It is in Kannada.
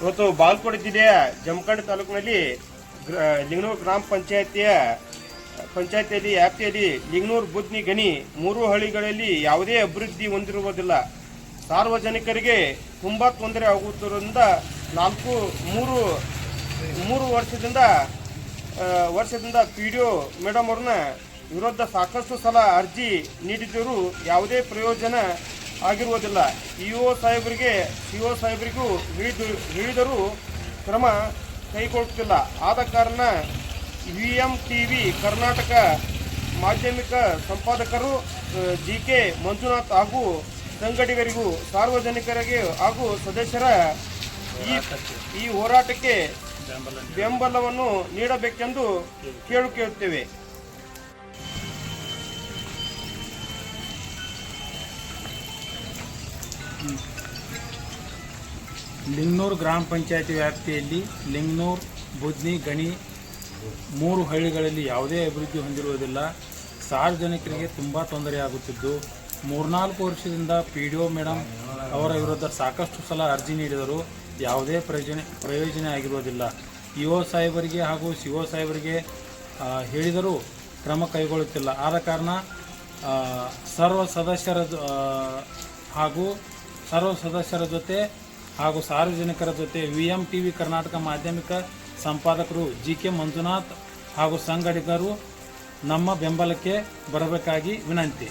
ಇವತ್ತು ಬಾಗಲಕೋಟೆ ಜಿಲ್ಲೆಯ ಜಮಖಂಡ ತಾಲೂಕಿನಲ್ಲಿ ಲಿಂಗನೂರು ಗ್ರಾಮ ಪಂಚಾಯತಿಯ, ಪಂಚಾಯತಿಯಲ್ಲಿ, ವ್ಯಾಪ್ತಿಯಲ್ಲಿ ಲಿಂಗನೂರು ಬುದ್ನಿ ಗಣಿ ಮೂರು ಹಳ್ಳಿಗಳಲ್ಲಿ ಯಾವುದೇ ಅಭಿವೃದ್ಧಿ ಹೊಂದಿರುವುದಿಲ್ಲ. ಸಾರ್ವಜನಿಕರಿಗೆ ತುಂಬಾ ತೊಂದರೆ ಆಗುತ್ತಿರುವುದರಿಂದ ನಾಲ್ಕು, ಮೂರು ಮೂರು ವರ್ಷದಿಂದ ವರ್ಷದಿಂದ ಪಿ ಡಿ ಒ ಮೇಡಮ್ ಅವ್ರನ್ನ ವಿರುದ್ಧ ಸಾಕಷ್ಟು ಸಲ ಅರ್ಜಿ ನೀಡಿದ್ದರೂ ಯಾವುದೇ ಪ್ರಯೋಜನ ಆಗಿರುವುದಿಲ್ಲ. ಇ ಒ ಸಾಹೇಬರಿಗೆ ಸಿ ಒ ಸಾಹೇಬರಿಗೂ ಹೇಳಿದು ಹೇಳಿದರೂ ಕ್ರಮ ಕೈಗೊಳ್ಳುತ್ತಿಲ್ಲ. ಆದ ಕಾರಣ V M T V Karnataka ಮಾಧ್ಯಮಿಕ ಸಂಪಾದಕರು ಜಿ ಕೆ ಮಂಜುನಾಥ್ ಹಾಗೂ ಸಂಘಟಿಗರಿಗೂ ಸಾರ್ವಜನಿಕರಿಗೆ ಹಾಗೂ ಸದಸ್ಯರ ಈ ಹೋರಾಟಕ್ಕೆ ಬೆಂಬಲವನ್ನು ನೀಡಬೇಕೆಂದು ಕೇಳುತ್ತೇವೆ. ಲಿಂಗನೂರು ಗ್ರಾಮ ಪಂಚಾಯತಿ ವ್ಯಾಪ್ತಿಯಲ್ಲಿ ಲಿಂಗ್ನೂರು, ಬುದ್ನಿ, ಗಣಿ ಮೂರು ಹಳ್ಳಿಗಳಲ್ಲಿ ಯಾವುದೇ ಅಭಿವೃದ್ಧಿ ಹೊಂದಿರುವುದಿಲ್ಲ. ಸಾರ್ವಜನಿಕರಿಗೆ ತುಂಬ ತೊಂದರೆಯಾಗುತ್ತಿದ್ದು ಮೂರ್ನಾಲ್ಕು ವರ್ಷದಿಂದ ಪಿ ಡಿ ಒ ಮೇಡಮ್ ಅವರ ವಿರುದ್ಧ ಸಾಕಷ್ಟು ಸಲ ಅರ್ಜಿ ನೀಡಿದರೂ ಯಾವುದೇ ಪ್ರಯೋಜನ ಪ್ರಯೋಜನ ಆಗಿರುವುದಿಲ್ಲ. ಇ ಒ ಸಾಹೇಬರಿಗೆ ಹಾಗೂ ಸಿ ಒ ಸಾಹೇಬರಿಗೆ ಹೇಳಿದರೂ ಕ್ರಮ ಕೈಗೊಳ್ಳುತ್ತಿಲ್ಲ. ಆದ ಕಾರಣ ಸರ್ವ ಸದಸ್ಯರ ಹಾಗೂ ಸರ್ವ ಸದಸ್ಯರ ಜೊತೆ ಹಾಗೂ ಸಾರ್ವಜನಿಕರ ಜೊತೆ V M T V Karnataka ಮಾಧ್ಯಮಿಕ ಸಂಪಾದಕರು ಜಿ ಕೆ ಮಂಜುನಾಥ್ ಹಾಗೂ ಸಂಘಟಕರು ನಮ್ಮ ಬೆಂಬಲಕ್ಕೆ ಬರಬೇಕಾಗಿ ವಿನಂತಿ.